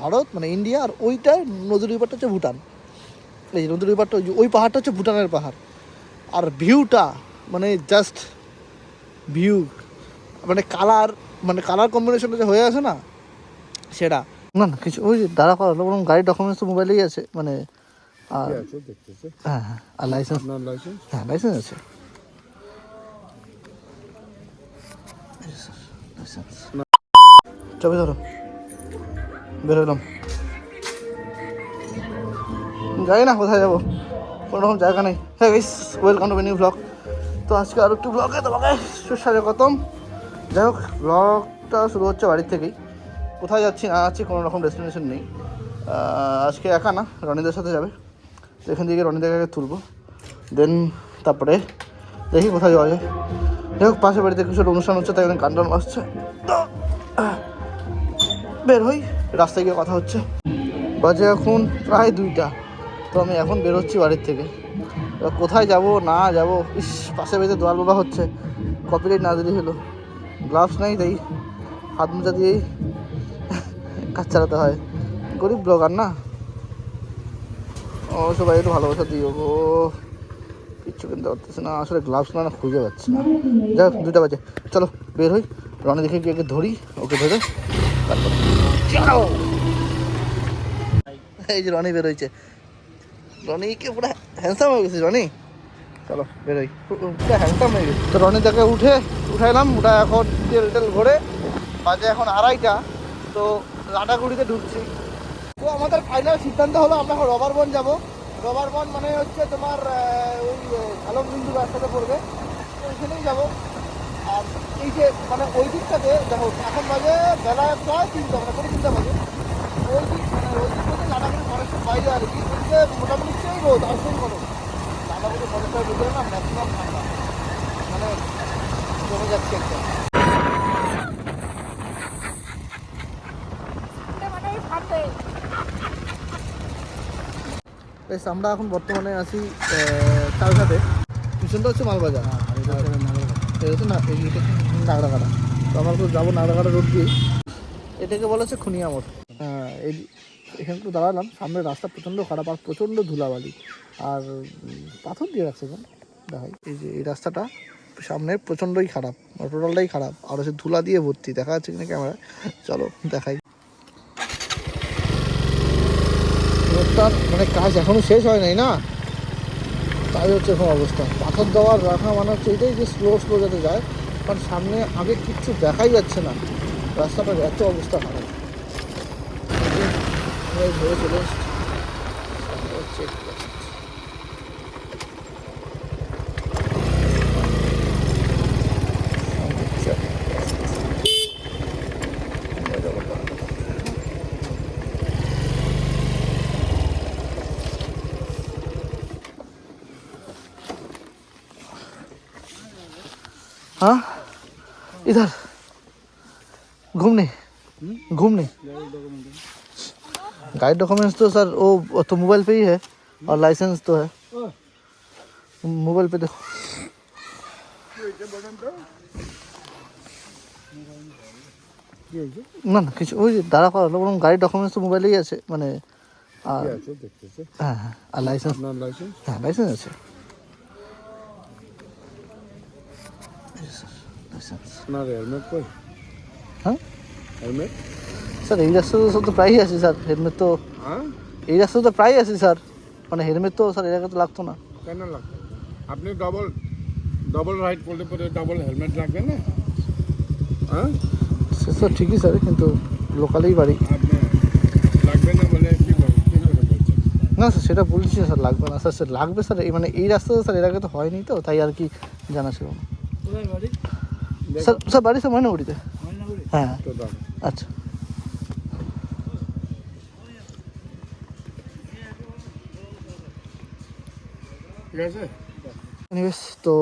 ভারত মানে ইন্ডিয়া আর ওইটার নদীর ওই হচ্ছে ভুটান। এই নদীর ওই ওই পাহাড়টা হচ্ছে ভুটানের পাহাড়। আর ভিউটা মানে জাস্ট ভিউ মানে কালার মানে কালার কম্বিনেশনটা যে হয়ে আছে না সেটা। না না কিছু ওই যে দাঁড়া করা বরং গাড়ির ডকুমেন্টস তো মোবাইলেই আছে মানে আর হ্যাঁ হ্যাঁ আর লাইসেন্স হ্যাঁ লাইসেন্স আছে। ছবি ধরো। বেরোলাম যাই না কোথায় যাব। কোনো রকম জায়গা নেই। হ্যাঁ guys welcome to new blog তো আজকে আর একটু ব্লগে তোমাকে সুস্বাগতম যাই হোক ব্লগটা শুরু হচ্ছে বাড়ির থেকেই। কোথায় যাচ্ছি না যাচ্ছি কোনো রকম ডেস্টিনেশন নেই। আজকে একা না, রনিদের সাথে যাবে। এখান থেকে রনিদেরকে আগে তুলবো। দেন তারপরে দেখি কোথায় যাওয়া যায়। যাই হোক, পাশের বাড়িতে কিছু অনুষ্ঠান হচ্ছে, তাই টান আসছে তো বের হই। রাস্তায় গিয়ে কথা হচ্ছে। বাজে এখন প্রায় দুইটা। তো আমি এখন বেরোচ্ছি বাড়ির থেকে। কোথায় যাব, না যাব? ইস, পাশে বেঁধে দোয়াল বাবা হচ্ছে। কপিরাইট না দিলেই হলো। গ্লাভস নেই তাই হাত মোজা দিয়েই কাজ চালাতে হয়। গরিব ব্লগার না? ও সবাই একটু ভালোবাসা দিও গো। কিচ্ছু কিনতে পারতেছে না। আসলে গ্লাভস না খুঁজে পাচ্ছি না। যাই দুটা বাজে। চলো, বের হই। রনি দেখে গিয়ে ধরি, ওকে ধরে তারপর এই যে রনি বেরোইছে। রনি কি পুরো হ্যান্ডসাম হয়ে গেছে রনি? চলো বেরোই। পুরো হয়ে গেছে। রনি তাকে উঠে উঠাইলাম ওটা এখন তেল টেল ভরে বাজে এখন আড়াইটা। তো লাটাগুড়িতে ঢুকছি। তো আমাদের ফাইনাল সিদ্ধান্ত হলো, আমরা এখন রবার বন যাব। রবার বন মানে হচ্ছে তোমার ওই ঝালক বিন্দু রাস্তাতে পড়বে। ওইখানেই যাব। আর এই যে মানে ওই দিকটাতে দেখো এখন বাজে বেলা প্রায় তিনটা মানে কোনো তিনটা বাজে। ওই দিক মানে ওই দিক থেকে লাটাগুড়ি ফরেস্টের বাইরে আর কি ওইদিকে মোটামুটি সেই রোদ আর সেই কোনো লাটাগুড়ি ফরেস্টের ভিতরে না ম্যাক্সিমাম ঠান্ডা। মানে জমে যাচ্ছে একটা। বেশ আমরা এখন বর্তমানে আছি চালঘাটে পিছনটা হচ্ছে মালবাজার। এটা হচ্ছে না, এই- এটা হচ্ছে নাগরাকাটা তো আমরা তো যাব নাগরাকাটা রোড দিয়ে। এটাকে বলা হচ্ছে খুনিয়া মোড়। হ্যাঁ এই এখানে একটু দাঁড়ালাম, সামনে রাস্তা প্রচণ্ড খারাপ আর প্রচণ্ড ধুলাবালি। আর পাথর দিয়ে রাখছে কেন? দেখাই। এই যে, এই রাস্তাটা সামনে প্রচণ্ডই খারাপ টোটালটাই খারাপ। আর হচ্ছে ধুলা দিয়ে ভর্তি, দেখা যাচ্ছে কিনা ক্যামেরা চলো, দেখাই। মানে কাজ এখনও শেষ হয় নাই না? তাই হচ্ছে এখন অবস্থা। পাথর দেওয়ার রাখা মানে হচ্ছে এটাই যে স্লো স্লো যাতে যায়, কারণ সামনে আগে কিচ্ছু দেখাই যাচ্ছে না। রাস্তাটার এত অবস্থা খারাপ। ধরে চলে इधर घूमने घूमने गाइड डॉक्यूमेंट्स तो सर वो वो तो मोबाइल पे ही है और लाइसेंस तो है मोबाइल पे देखो না না কিছু ওই যে দাঁড়া করা বরং গাড়ির ডকুমেন্টস তো মোবাইলেই আছে মানে আর কি আছে দেখতেছে হ্যাঁ হ্যাঁ আর লাইসেন্স আপনার লাইসেন্স হ্যাঁ লাইসেন্স আছে লাইসেন্স আপনার হেলমেট কই? হ্যাঁ? হেলমেট স্যার এই রাস্তাতে সব তো প্রায়ই আছে স্যার হেলমেট তো হ্যাঁ? এই রাস্তাতে তো প্রায়ই আছে স্যার। মানে হেলমেট তো স্যার এর তো লাগতো না। কেন লাগবে আপনি ডবল ডবল রাইড করলে পরে ডবল হেলমেট লাগবে না? হ্যাঁ? সে স্যার ঠিকই স্যার কিন্তু লোকালেই বাড়ি। লাগবে না বলে না স্যার সেটা বলছি স্যার লাগবে না। স্যার স্যার লাগবে স্যার মানে এই রাস্তাতে স্যার এর আগে তো হয়নি তো তাই আর কি জানা ছিল না। স্যার স্যার বাড়ি স্যার ময়নাগুড়িতে? হ্যাঁ। আচ্ছা। ঠিক তো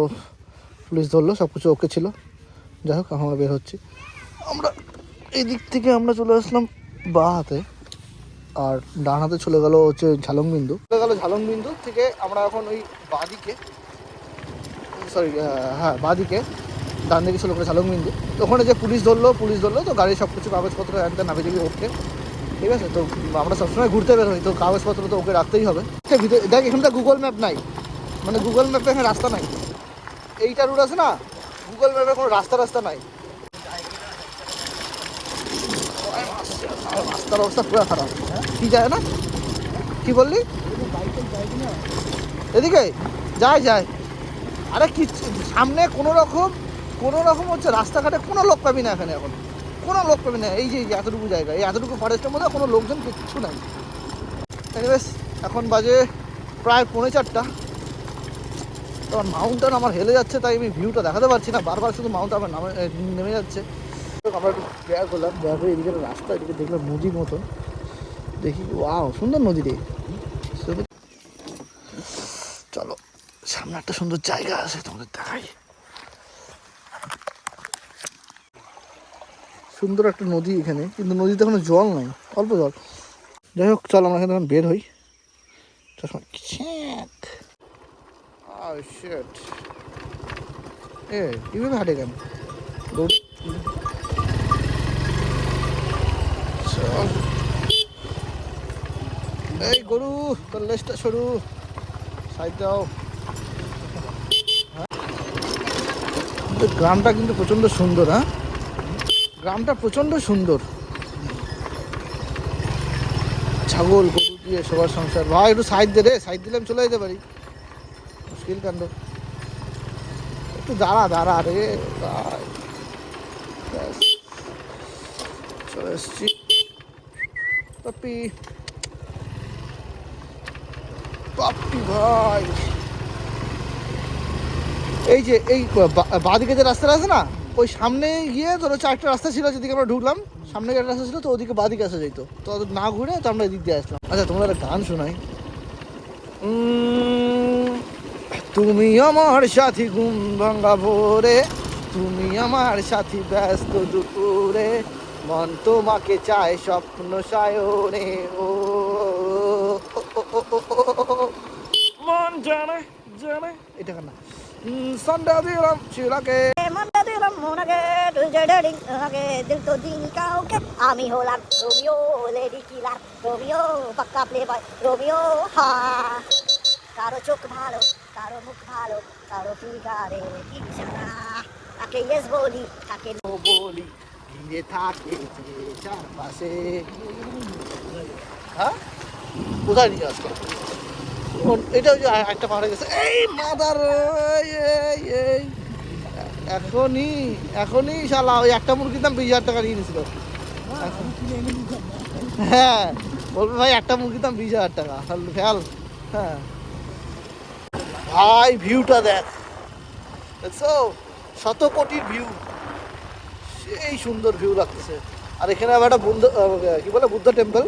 পুলিশ ধরলো সব কিছু ওকে ছিল। যাই হোক আমরা বের হচ্ছি। আমরা এই দিক থেকে আমরা চলে আসলাম বা হাতে আর ডান হাতে চলে গেল হচ্ছে ঝালং বিন্দু। চলে গেল ঝালং বিন্দু থেকে আমরা এখন ওই বাদিকে সরি হ্যাঁ বাদিকে ডান দিকে চলে গেলো ঝালং তো ওখানে যে পুলিশ ধরলো পুলিশ ধরলো, তো গাড়ির সব কিছু কাগজপত্র একটা নামে দিকে ওকে ঠিক আছে? তো আমরা সবসময় ঘুরতে বের হই, তো কাগজপত্র তো ওকে রাখতেই হবে। ভিতরে, দেখ এখানটা গুগল ম্যাপ নাই। মানে গুগল ম্যাপে এখানে রাস্তা নাই। এইটা রুট আছে না? গুগল ম্যাপে কোনো রাস্তা রাস্তা নাই। রাস্তার অবস্থা পুরো খারাপ। কি যায় না? কি বললি? এদিকে যায় যায়। আরে কি, সামনে কোনো রকম কোনো রকম হচ্ছে রাস্তাঘাটে কোনো লোক পাবি না এখানে এখন। কোনো লোক পাবি না। এই যে এতটুকু জায়গা, এই এতটুকু ফরেস্টের মধ্যে কোনো লোকজন কিচ্ছু নাই। এখন বাজে প্রায় পৌনে চারটা। তো মাউন্টেন আমার হেলে যাচ্ছে, তাই আমি ভিউটা দেখাতে পারছি না। বারবার শুধু মাউন্ট আমার নামে নেমে যাচ্ছে। আমরা একটু ব্যাগ করলাম ব্যাগ হয়ে এদিকে রাস্তা, এদিকে দেখলাম নদীর মতো। দেখি ওয়াও সুন্দর নদী রে। চলো, সামনে একটা সুন্দর জায়গা আছে, তোমাদের দেখাই। সুন্দর একটা নদী এখানে, কিন্তু নদীতে কোনো জল নাই, অল্প জল। যাই হোক, চল আমরা এখানে এখন বের হই। Oh. এ হাঁটে কেন। এই গরু, তোর লেজটা সরু। সাইড কিন্তু গ্রামটা কিন্তু প্রচণ্ড সুন্দর হ্যাঁ? গ্রামটা প্রচণ্ড সুন্দর। ছাগল, গরু দিয়ে সবার সংসার। ভাই, একটু সাইড দে রে সাইড দিলে আমি চলে যেতে পারি। মুশকিল কাণ্ড। একটু দাঁড়া দাঁড়া রে। চলে এসছি। পাপ্পি। পাপ্পি ভাই। এই যে, এই বাঁদিকে যে রাস্তাটা আছে না? ওই সামনে গিয়ে ধরো চারটা রাস্তা ছিল, যেদিকে আমরা ঢুকলাম, সামনে একটা রাস্তা ছিল, তো ওদিকে বাঁদিকে আসা যেত তো না ঘুরে তো আমরা এদিক দিয়ে আসলাম। আচ্ছা তোমরা একটা গান শোনাই। তুমি আমার সাথী ঘুম ভাঙ্গা ভোরে, তুমি আমার সাথী ব্যস্ত দুপুরে, মন তোমাকে চায় স্বপ্ন সায়নে, ও। মন জানে জানে। এটা কেন সন্ধ্যা দিলাম ছিলাকে দিলাম মনাকে তুই ডেডিং আগে, দিল তো দিন কাউকে। আমি হলাম রোমিও, লেডি কিলার রোমিও, পাক্কা প্লে বয় রোমিও, হা। কারও চোখ ভালো, কারও মুখ ভালো, কারও ফিগারে ইচ্ছা কাকে ইয়েস বলি কাকে ও বলি। ঘিরে থাকে চারপাশে। হ্যাঁ? কোথায় নিয়ে আসতো এটা একটা পাহাড়ে গেছে। এই মাদার এই এই। এখনই এখনই শালা ওই একটা মুরগির দাম বিশ হাজার টাকা নিয়ে নিয়েছিল। হ্যাঁ বলবে ভাই, একটা মুরগির দাম বিশ হাজার টাকা। খেয়াল হ্যাঁ। ভাই ভিউটা দেখ। দেখছ? শত কোটির ভিউ সেই সুন্দর ভিউ লাগতেছে। আর এখানে আবার একটা বুদ্ধ কি বলে, বুদ্ধ টেম্পল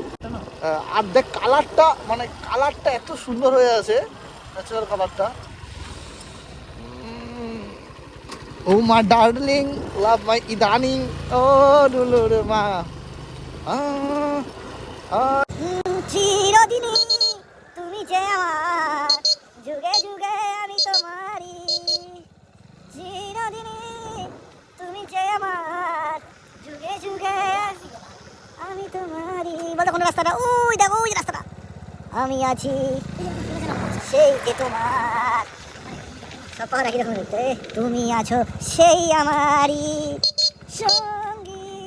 আর দেখ কালারটা মানে কালারটা এত সুন্দর হয়ে আছে। ন্যাচারাল কালারটা ও মা ডার্লিং লাভ মাই ইদানিং ও ডুলু রে মা চিরদিনই তুমি যে আমার যুগে যুগে আমি তোমারই চিরদিনই তুমি যে আমার যুগে যুগে আমি তোমারই বলো কোন রাস্তাটা ওই দেখো ওই রাস্তাটা আমি আছি সেই যে তোমার সবার একই রকম দেখতে তুমি আছো সেই আমারই সঙ্গী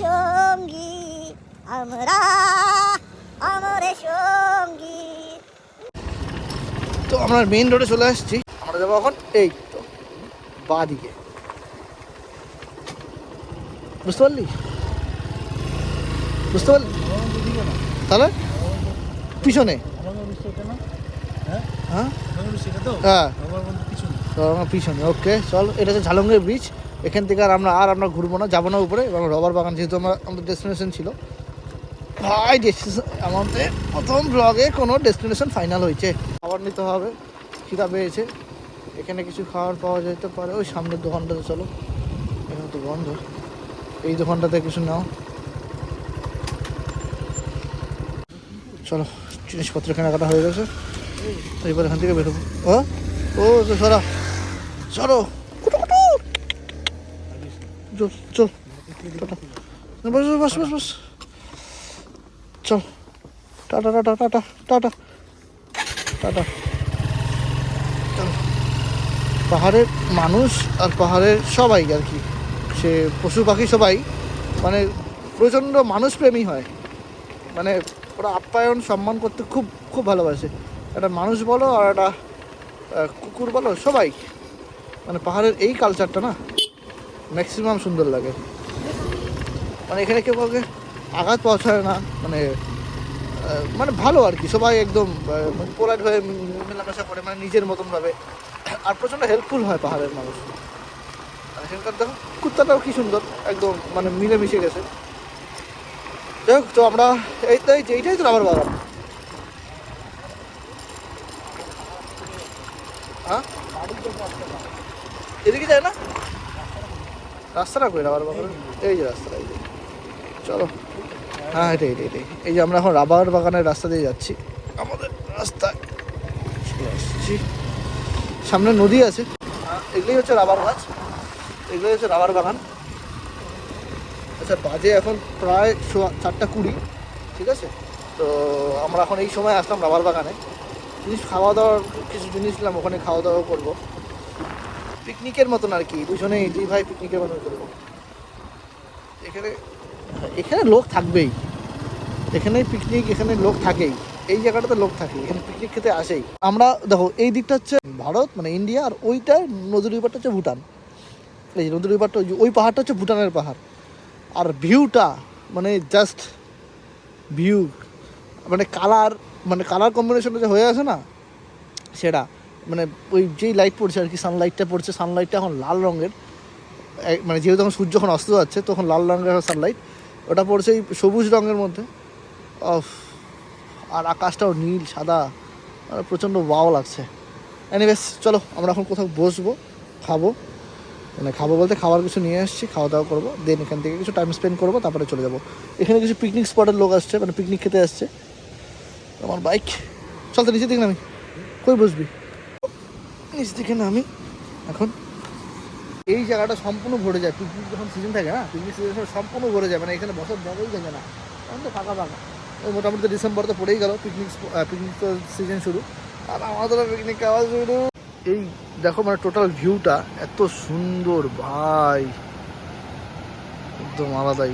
সঙ্গী। আমরা আমরে সঙ্গী। তো আমরা মেইন রোডে চলে আসছি। আমরা যাব এখন এই তো বাঁ দিকে বুঝতে পারলি? বুঝতে পারলি? তাহলে পিছনে। হ্যাঁ হ্যাঁ। আমার পিছনে ওকে চল, এটা হচ্ছে ঝালঙ্গের ব্রিজ এখান থেকে আর আমরা আর আমরা ঘুরবো না, যাব না উপরে, এবং রবার বাগান যেহেতু আমরা, আমাদের ডেস্টিনেশন ছিল। ভাই ডেস্টিনেশন আমাদের প্রথম ব্লগে কোনো ডেস্টিনেশন ফাইনাল হয়েছে। খাবার নিতে হবে, খিদা পেয়েছে, এখানে কিছু খাবার পাওয়া যেতে পারে, ওই সামনের দোকানটাতে চলো। এখানে তো বন্ধ। এই দোকানটাতে কিছু নাও। চলো, জিনিসপত্র কেনাকাটা হয়ে গেছে এবার এখান থেকে বেরোবো ও ও সরা। চলো। চল বস বস বস চল। Tata tata tata tata. Tata. পাহাড়ের মানুষ আর পাহাড়ের সবাই আর কি। সে পশু পাখি সবাই মানে প্রচণ্ড মানুষপ্রেমী হয়। মানে ওরা আপ্যায়ন, সম্মান করতে খুব খুব ভালোবাসে। একটা মানুষ বলো আর একটা কুকুর বলো, সবাই। মানে পাহাড়ের এই কালচারটা না ম্যাক্সিমাম সুন্দর লাগে। মানে এখানে কেউ কাউকে আঘাত পৌঁছায় না মানে মানে ভালো আর কি, সবাই একদম পোলাইট হয়ে মেলামেশা করে মানে নিজের মতন ভাবে। আর প্রচণ্ড হেল্পফুল হয় পাহাড়ের মানুষ। আর এখানকার দেখো, কুত্তাটাও কি সুন্দর, একদম মানে মিলেমিশে গেছে। যাই হোক, তো আমরা এই এইটাই তো আমার বাগান। হ্যাঁ? এদিকে যায় না? রাস্তাটা কই রাবার বাগান এই যে রাস্তাটা, এই যে। চলো। হ্যাঁ এটাই এটাই এটাই। এই যে আমরা এখন রাবার বাগানের রাস্তা দিয়ে যাচ্ছি। আমাদের রাস্তা আসছি। সামনে নদী আছে। এগুলোই হচ্ছে রাবার গাছ। এগুলোই হচ্ছে রাবার বাগান। আচ্ছা বাজে এখন প্রায় চারটা কুড়ি, ঠিক আছে? তো আমরা এখন এই সময় আসলাম রাবার বাগানে। জিনিস খাওয়া দাওয়ার কিছু জিনিস নিলাম, ওখানে খাওয়া দাওয়া করব। পিকনিকের মতন আর কি, দুজনেই, দুই ভাই পিকনিকের মতন করব এখানে এখানে লোক থাকবেই। এখানে পিকনিক, এখানে লোক থাকেই। এই জায়গাটাতে লোক থাকে, এখানে পিকনিক খেতে আসেই। আমরা, দেখো, এই দিকটা হচ্ছে ভারত মানে ইন্ডিয়া, আর ওইটা নদীর ওই হচ্ছে ভুটান। এই নদীর ওই ওই পাহাড়টা হচ্ছে ভুটানের পাহাড়। আর ভিউটা মানে জাস্ট ভিউ মানে কালার মানে কালার কম্বিনেশনটা যে হয়ে আছে না, সেটা। মানে ওই যেই লাইট পড়ছে আর কি সানলাইটটা পড়ছে সানলাইটটা এখন লাল রঙের। মানে যেহেতু এখন সূর্য যখন অস্ত যাচ্ছে, তখন লাল রঙের সানলাইট ওটা পড়ছে এই সবুজ রঙের মধ্যে। অফ আর আকাশটাও নীল, সাদা। প্রচণ্ড ওয়াও লাগছে। এনিওয়েজ চলো, আমরা এখন কোথাও বসবো, খাব। মানে খাব বলতে খাবার কিছু নিয়ে আসছি খাওয়া দাওয়া করব। দেন এখান থেকে কিছু টাইম স্পেন্ড করব, তারপরে চলে যাব। এখানে কিছু পিকনিক স্পটের লোক আসছে মানে পিকনিক খেতে আসছে। আমার বাইক চল তো নিচে নামি। কই বসবি? নিচ দিকে নামি এখন। এই জায়গাটা সম্পূর্ণ ভরে যায়। পিকনিক যখন সিজন থাকে না পিকনিক সিজন সম্পূর্ণ ভরে যায়। মানে এখানে বসার জায়গাই থাকে না। এখন তো ফাঁকা ফাঁকা। মোটামুটি ডিসেম্বর তো পড়েই গেল পিকনিক পিকনিক সিজন শুরু। আর আমাদের পিকনিক খাওয়া শুরু। এই দেখো মানে টোটাল ভিউটা এত সুন্দর, ভাই। একদম আলাদাই।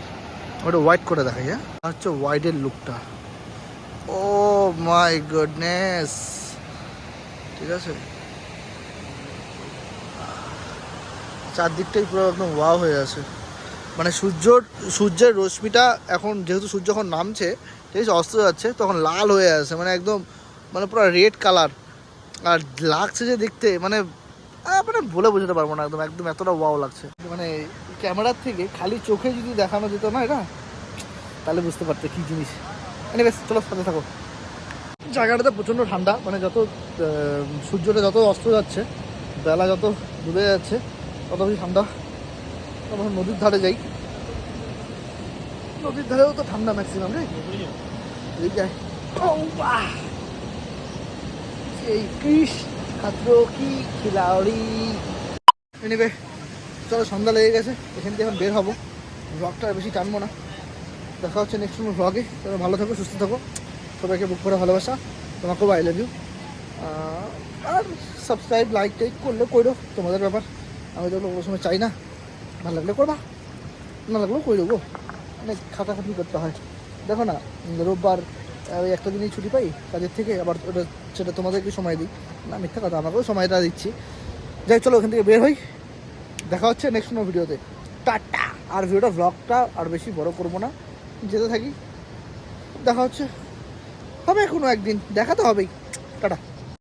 ওটা হোয়াইট করে দেখাই হ্যাঁ? হচ্ছে হোয়াইটের লুকটা ও মাই গুডনেস ঠিক আছে? চারদিকটাই পুরো একদম ওয়াও হয়ে আছে। মানে সূর্যর, সূর্যের রশ্মিটা এখন যেহেতু সূর্য যখন নামছে, ঠিক আছে, অস্ত যাচ্ছে, তখন লাল হয়ে আছে মানে একদম মানে পুরো রেড কালার। আর লাগছে যে দেখতে মানে মানে বলে বোঝাতে পারব না একদম একদম এতটা ওয়াও লাগছে। মানে ক্যামেরার থেকে খালি চোখে যদি দেখানো যেত না এটা, তাহলে বুঝতে পারতে কী জিনিস। মানে বেশ চলো সাথে থাকো। জায়গাটাতে প্রচণ্ড ঠান্ডা মানে যত সূর্যটা যত অস্ত যাচ্ছে, বেলা যত ডুবে যাচ্ছে তত বেশি ঠান্ডা। তখন নদীর ধারে যাই। নদীর ধারেও তো ঠান্ডা ম্যাক্সিমাম রে। এই কৃষ খাদ্র কি খিলাড়ি? এনিবে চলো, সন্ধ্যা লেগে গেছে। এখান থেকে এখন বের হব। ব্লগটা আর বেশি টানবো না। দেখা হচ্ছে নেক্সট কোনো ব্লগে তোমরা ভালো থাকো, সুস্থ থাকো। সবাইকে বুক করে ভালোবাসা। তোমাকেও আই লাভ ইউ আর সাবস্ক্রাইব লাইক টাইক করলে করো। তোমাদের ব্যাপার। আমি তো কোনো সময় চাই না। ভালো লাগলে করবা, না লাগলেও করে দেবো। অনেক খাটাখাটি করতে হয়। দেখো না, রোববার ওই একটা দিনই ছুটি পাই, কাজের থেকে আবার ওটা, সেটা তোমাদেরকে সময় দিই। না, মিথ্যা কথা, আমাকেও সময়টা দিচ্ছি। যাই, চলো ওখান থেকে বের হই। দেখা হচ্ছে নেক্সট কোনো ভিডিওতে টাটা! আর ভিডিওটা ব্লগটা আর বেশি বড় করব না। যেতে থাকি। দেখা হচ্ছে। হবে কোনো একদিন। দেখা তো হবেই। টাটা।